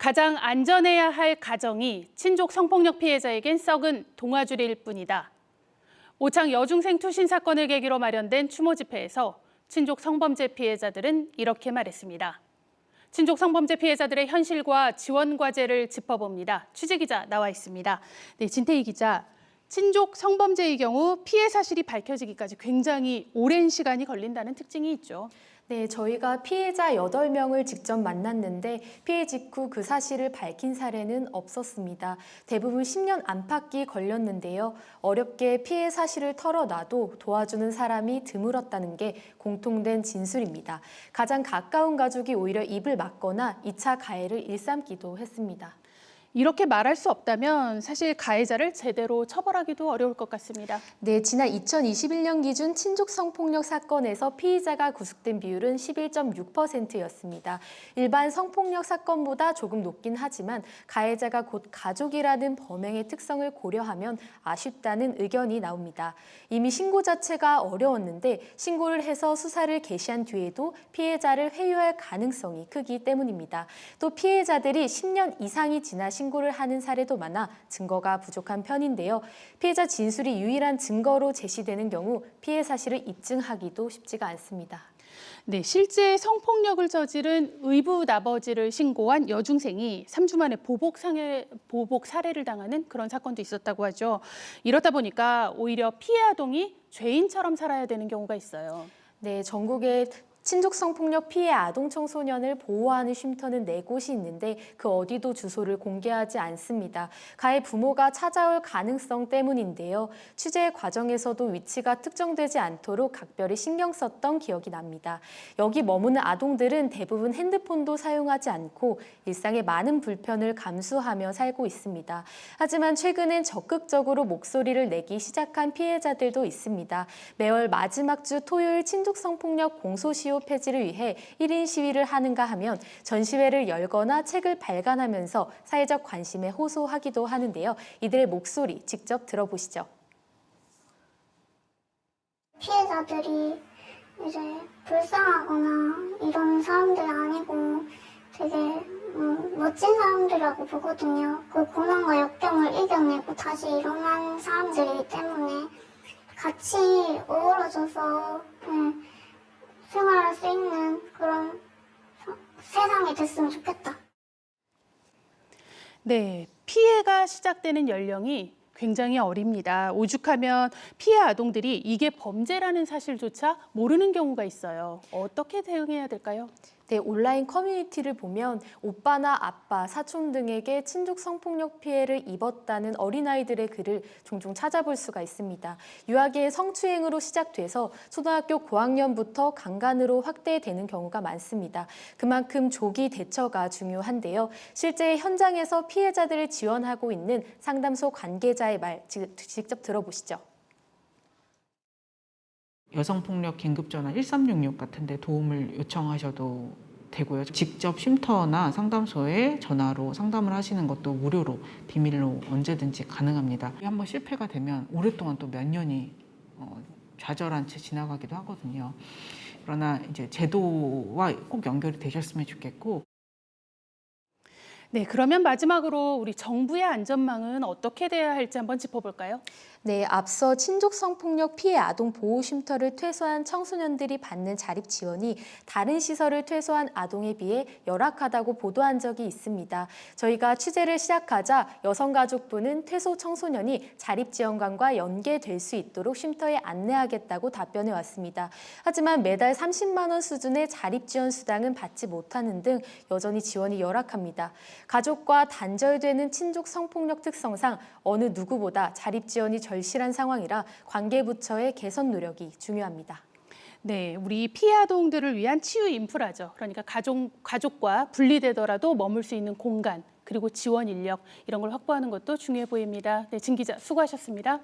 가장 안전해야 할 가정이 친족 성폭력 피해자에겐 썩은 동아줄일 뿐이다. 오창 여중생 투신 사건을 계기로 마련된 추모 집회에서 친족 성범죄 피해자들은 이렇게 말했습니다. 친족 성범죄 피해자들의 현실과 지원 과제를 짚어봅니다. 취재 기자 나와 있습니다. 네, 진태희 기자. 친족 성범죄의 경우 피해 사실이 밝혀지기까지 굉장히 오랜 시간이 걸린다는 특징이 있죠. 네, 저희가 피해자 8명을 직접 만났는데 피해 직후 그 사실을 밝힌 사례는 없었습니다. 대부분 10년 안팎이 걸렸는데요. 어렵게 피해 사실을 털어놔도 도와주는 사람이 드물었다는 게 공통된 진술입니다. 가장 가까운 가족이 오히려 입을 막거나 2차 가해를 일삼기도 했습니다. 이렇게 말할 수 없다면 사실 가해자를 제대로 처벌하기도 어려울 것 같습니다. 네, 지난 2021년 기준 친족 성폭력 사건에서 피의자가 구속된 비율은 11.6%였습니다. 일반 성폭력 사건보다 조금 높긴 하지만 가해자가 곧 가족이라는 범행의 특성을 고려하면 아쉽다는 의견이 나옵니다. 이미 신고 자체가 어려웠는데 신고를 해서 수사를 개시한 뒤에도 피해자를 회유할 가능성이 크기 때문입니다. 또 피해자들이 10년 이상이 지나 신고를 하는 사례도 많아 증거가 부족한 편인데요. 피해자 진술이 유일한 증거로 제시되는 경우 피해 사실을 입증하기도 쉽지가 않습니다. 네, 실제 성폭력을 저지른 의붓 아버지를 신고한 여중생이 3주 만에 보복 상해 보복 살해를 당하는 그런 사건도 있었다고 하죠. 이렇다 보니까 오히려 피해 아동이 죄인처럼 살아야 되는 경우가 있어요. 네, 전국에 친족 성 폭력 피해 아동 청소년을 보호하는 쉼터는 네 곳이 있는데 그 어디도 주소를 공개하지 않습니다. 가해 부모가 찾아올 가능성 때문인데요. 취재 과정에서도 위치가 특정되지 않도록 각별히 신경 썼던 기억이 납니다. 여기 머무는 아동들은 대부분 핸드폰도 사용하지 않고 일상의 많은 불편을 감수하며 살고 있습니다. 하지만 최근엔 적극적으로 목소리를 내기 시작한 피해자들도 있습니다. 매월 마지막 주 토요일 친족 성 폭력 공소시효 폐지를 위해 1인 시위를 하는가 하면 전시회를 열거나 책을 발간하면서 사회적 관심에 호소하기도 하는데요. 이들의 목소리 직접 들어보시죠. 피해자들이 이제 불쌍하거나 이런 사람들이 아니고 되게 음, 멋진 사람들이라고 보거든요. 그 고난과 역경을 이겨내고 다시 일어난 사람들이기 때문에 같이 어우러져서 네, 수 있는 그런 서- 세상이 됐으면 좋겠다. 네, 피해가 시작되는 연령이 굉장히 어립니다. 오죽하면 피해 아동들이 이게 범죄라는 사실조차 모르는 경우가 있어요. 어떻게 대응해야 될까요? 네, 온라인 커뮤니티를 보면 오빠나 아빠, 사촌 등에게 친족 성폭력 피해를 입었다는 어린아이들의 글을 종종 찾아볼 수가 있습니다. 유아기의 성추행으로 시작돼서 초등학교 고학년부터 강간으로 확대되는 경우가 많습니다. 그만큼 조기 대처가 중요한데요. 실제 현장에서 피해자들을 지원하고 있는 상담소 관계자의 말 직- 직접 들어보시죠. 여성폭력 긴급전화 1366 같은 데 도움을 요청하셔도 되고요. 직접 쉼터나 상담소에 전화로 상담을 하시는 것도 무료로 비밀로 언제든지 가능합니다. 한번 실패가 되면 오랫동안 또 몇 년이 어, 좌절한 채 지나가기도 하거든요. 그러나 이제 제도와 꼭 연결이 되셨으면 좋겠고 네, 그러면 마지막으로 우리 정부의 안전망은 어떻게 돼야 할지 한번 짚어볼까요? 네, 앞서 친족 성폭력 피해 아동 보호 쉼터를 퇴소한 청소년들이 받는 자립 지원이 다른 시설을 퇴소한 아동에 비해 열악하다고 보도한 적이 있습니다. 저희가 취재를 시작하자 여성가족부는 퇴소 청소년이 자립 지원관과 연계될 수 있도록 쉼터에 안내하겠다고 답변해 왔습니다. 하지만 매달 30만 원 수준의 자립 지원 수당은 받지 못하는 등 여전히 지원이 열악합니다. 가족과 단절되는 친족 성폭력 특성상 어느 누구보다 자립 지원이 절실한 상황이라 관계부처의 개선 노력이 중요합니다. 네, 우리 피해 아동들을 위한 치유 인프라죠. 그러니까 가족, 가족과 분리되더라도 머물 수 있는 공간, 그리고 지원 인력 이런 걸 확보하는 것도 중요해 보입니다. 네, 진 기자 수고하셨습니다.